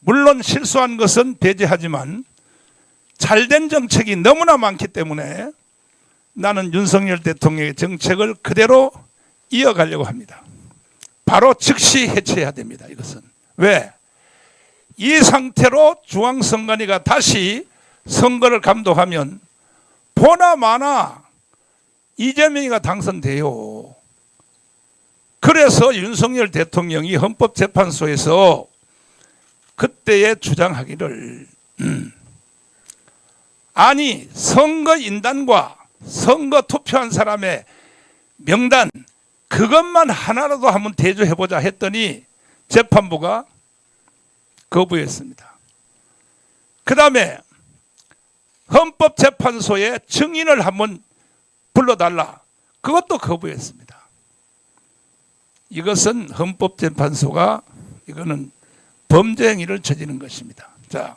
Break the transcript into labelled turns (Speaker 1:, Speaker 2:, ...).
Speaker 1: 물론 실수한 것은 배제하지만 잘된 정책이 너무나 많기 때문에 나는 윤석열 대통령의 정책을 그대로 이어가려고 합니다. 바로 즉시 해체해야 됩니다. 이것은 왜? 이 상태로 중앙선관위가 다시 선거를 감독하면 보나 마나 이재명이가 당선돼요. 그래서 윤석열 대통령이 헌법재판소에서 그때에 주장하기를 음, 아니 선거 인단과 선거 투표한 사람의 명단 그것만 하나라도 한번 대조해 보자 했더니 재판부가 거부했습니다. 그 다음에 헌법재판소에 증인을 한번 불러달라. 그것도 거부했습니다. 이것은 헌법재판소가 이거는 범죄 행위를 저지른 것입니다. 자,